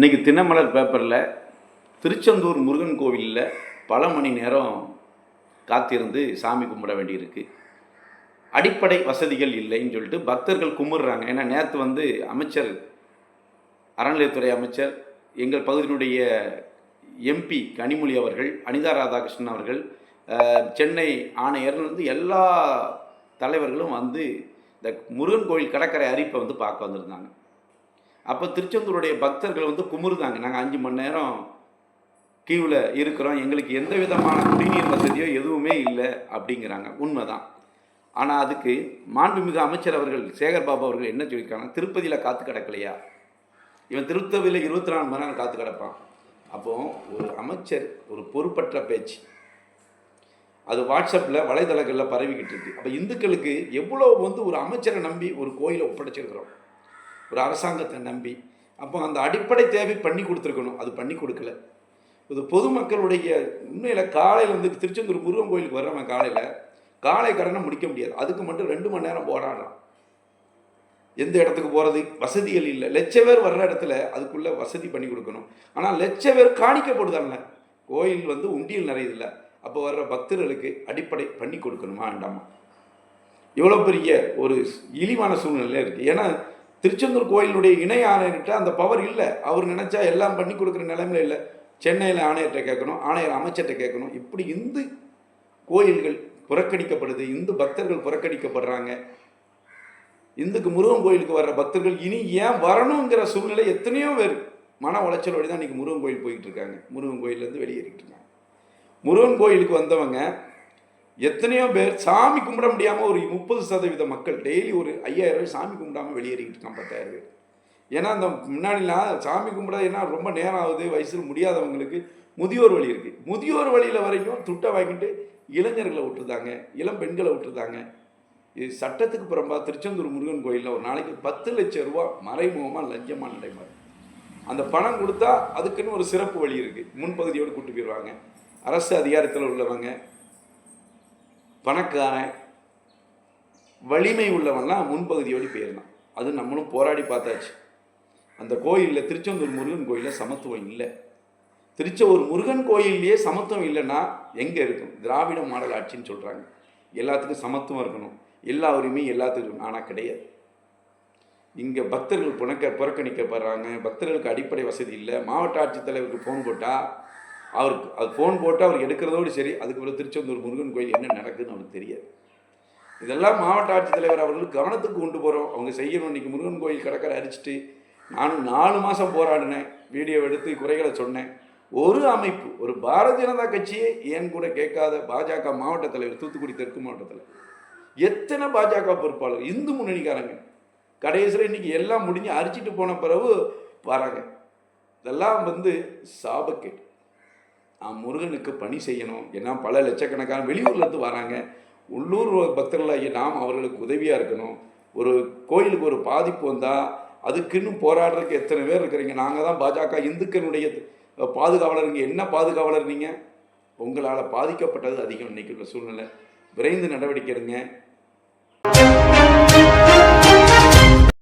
இன்றைக்கி தினமலர் பேப்பரில் திருச்செந்தூர் முருகன் கோவிலில் பல மணி நேரம் காத்திருந்து சாமி கும்பிட வேண்டியிருக்கு. அடிப்படை வசதிகள் இல்லைன்னு சொல்லிட்டு பக்தர்கள் கும்பிட்றாங்க. ஏன்னா நேற்று வந்து அமைச்சர் அறநிலையத்துறை அமைச்சர் எங்கள் பகுதியினுடைய எம்பி கனிமொழி அவர்கள் அனிதா ராதாகிருஷ்ணன் அவர்கள் சென்னை ஆணையர்லேருந்து எல்லா தலைவர்களும் வந்து இந்த முருகன் கோயில் கடற்கரை அரிப்பை வந்து பார்க்க வந்திருந்தாங்க. அப்போ திருச்செந்தூருடைய பக்தர்கள் வந்து குமுறுதாங்க. நாங்கள் அஞ்சு மணி நேரம் கியூவில் இருக்கிறோம். எங்களுக்கு எந்த விதமான குடிநீர் வசதியோ எதுவுமே இல்லை அப்படிங்கிறாங்க. உண்மைதான். ஆனால் அதுக்கு மாண்புமிகு அமைச்சர் அவர்கள் சேகர் பாபு அவர்கள் என்ன சொல்லியிருக்காங்க திருப்பதியில் காத்து கிடக்கலையா? இவன் திருத்தவியில் இருபத்தி நாலு மணி நேரம் காத்து கிடப்பான். அப்போ ஒரு அமைச்சர் ஒரு பொறுப்பற்ற பேச்சு. அது வாட்ஸ்அப்பில் வலைதளங்களில் பரவிக்கிட்டு இருக்கு. அப்போ இந்துக்களுக்கு எவ்வளோ வந்து ஒரு அமைச்சரை நம்பி ஒரு கோயிலை ஒப்படைச்சிருக்கிறோம். ஒரு அரசாங்கத்தை நம்பி. அப்போ அந்த அடிப்படை தேவை பண்ணி கொடுத்துருக்கணும். அது பண்ணி கொடுக்கல. இது பொதுமக்களுடைய உண்மையில் காலையில் வந்து திருச்செந்தூர் முருகன் கோயிலுக்கு வர்றவன் காலையில் காலை கடனை முடிக்க முடியாது. அதுக்கு மட்டும் ரெண்டு மணி நேரம் போராடுறான். எந்த இடத்துக்கு போகிறது வசதிகள் இல்லை. லட்ச பேர் வர்ற இடத்துல அதுக்குள்ளே வசதி பண்ணி கொடுக்கணும். ஆனால் லட்ச பேர் காணிக்கப்படுதாங்க கோயில் வந்து உண்டியல் நிறையதில்லை அப்போ வர்ற பக்தர்களுக்கு அடிப்படை பண்ணி கொடுக்கணுமா வேண்டாமா? இவ்வளோ பெரிய ஒரு இழிவான சூழ்நிலையாக இருக்குது ஏன்னா திருச்செந்தூர் கோயிலுடைய இணை ஆணையர்கிட்ட அந்த பவர் இல்லை. அவர் நினச்சா எல்லாம் பண்ணி கொடுக்குற நிலைமையில இல்லை. சென்னையில் ஆணையர்கிட்ட கேட்கணும் ஆணையர் அமைச்சர்கிட்ட கேட்கணும். இப்படி இந்து கோயில்கள் புறக்கணிக்கப்படுது. இந்து பக்தர்கள் புறக்கணிக்கப்படுறாங்க. இந்துக்கு முருகன் கோயிலுக்கு வர்ற பக்தர்கள் இனி ஏன் வரணுங்கிற சூழ்நிலை எத்தனையோ பேர் மன உளைச்சலோடு தான் இன்றைக்கி முருகன் கோயில் போயிட்டு இருக்காங்க. முருகன் கோயிலேருந்து வெளியேறிட்டு இருக்காங்க. முருகன் கோயிலுக்கு வந்தவங்க எத்தனையோ பேர் சாமி கும்பிட முடியாமல் ஒரு முப்பது சதவீத மக்கள் டெய்லி ஒரு ஐயாயிரம் ரூபாய் சாமி கும்பிடாம வெளியேறிக்கிட்டு இருக்கான் பத்தாயிரம் பேர் ஏன்னா அந்த முன்னாடிலாம் சாமி கும்பிட ஏன்னா ரொம்ப நேரம் ஆகுது வயசில் முடியாதவங்களுக்கு முதியோர் வழி இருக்குது முதியோர் வழியில் வரைக்கும் துட்டை வாங்கிட்டு இளைஞர்களை விட்டுருந்தாங்க இளம் பெண்களை விட்டுருந்தாங்க இது சட்டத்துக்கு புறம்பா திருச்செந்தூர் முருகன் கோயிலில் ஒரு நாளைக்கு பத்து லட்சம் ரூபா மறைமுகமாக லஞ்சமாக நடைமாறு அந்த பணம் கொடுத்தா அதுக்குன்னு ஒரு சிறப்பு வழி இருக்குது முன்பகுதியோடு கூட்டு போயிடுவாங்க அரசு அதிகாரத்தில் உள்ளவங்க பணக்காரன் வலிமை உள்ளவன்லாம் முன்பகுதியோடு போயிடலாம். அது நம்மளும் போராடி பார்த்தாச்சு. அந்த கோயிலில் திருச்செந்தூர் முருகன் கோயிலில் சமத்துவம் இல்லை. திருச்செந்தூர் முருகன் கோயில்லையே சமத்துவம் இல்லைன்னா எங்கே இருக்கும்? திராவிட மாடல் ஆட்சின்னு சொல்கிறாங்க எல்லாத்துக்கும் சமத்துவம் இருக்கணும். எல்லா உரிமையும் எல்லாத்துக்கும் ஆனால் கிடையாது. இங்கே பக்தர்கள் புனக்க புறக்கணிக்கப்படுறாங்க. பக்தர்களுக்கு அடிப்படை வசதி இல்லை. மாவட்ட ஆட்சித்தலைவருக்கு ஃபோன் போட்டால் அவருக்கு அது ஃபோன் போட்டு அவர் எடுக்கிறதோடு சரி அதுக்கு பிறகு திருச்செந்தூர் முருகன் கோயில் என்ன நடக்குதுன்னு அவருக்கு தெரியாது. இதெல்லாம் மாவட்ட ஆட்சித்தலைவர் அவர்கள் கவனத்துக்கு கொண்டு போகிறோம் அவங்க செய்யணும். இன்னைக்கு முருகன் கோயில் கடற்கரை அரிச்சிட்டு நானும் நாலு மாதம் போராடினேன். வீடியோ எடுத்து குறைகளை சொன்னேன். ஒரு அமைப்பு ஒரு பாரதிய ஜனதா கட்சியே ஏன் கூட கேட்காத பாஜக மாவட்ட தலைவர் தூத்துக்குடி தெற்கு மாவட்டத்தில் எத்தனை பாஜக பொறுப்பாளர்? இந்து முன்னணிக்காரங்க. கடைசியில் இன்னைக்கு எல்லாம் முடிஞ்சு அரிச்சிட்டு போன பிறகு வராங்க. இதெல்லாம் வந்து சாபக்கேடு. முருகனுக்கு பணி செய்யணும். ஏன்னா பல லட்சக்கணக்கான வெளியூர்லேருந்து வராங்க. உள்ளூர் பக்தர்களாகிய நாம் அவர்களுக்கு உதவியாக இருக்கணும். ஒரு கோயிலுக்கு ஒரு பாதிப்பு வந்தால் அதுக்குன்னு போராடுறதுக்கு எத்தனை பேர் இருக்கிறீங்க? நாங்கள் தான் பாஜக இந்துக்களுடைய பாதுகாவலருங்க என்ன பாதுகாவலர் நீங்கள் உங்களால் பாதிக்கப்பட்டது அதிகம் இன்றைக்கி உள்ள சூழ்நிலை. விரைந்து நடவடிக்கை எடுங்க.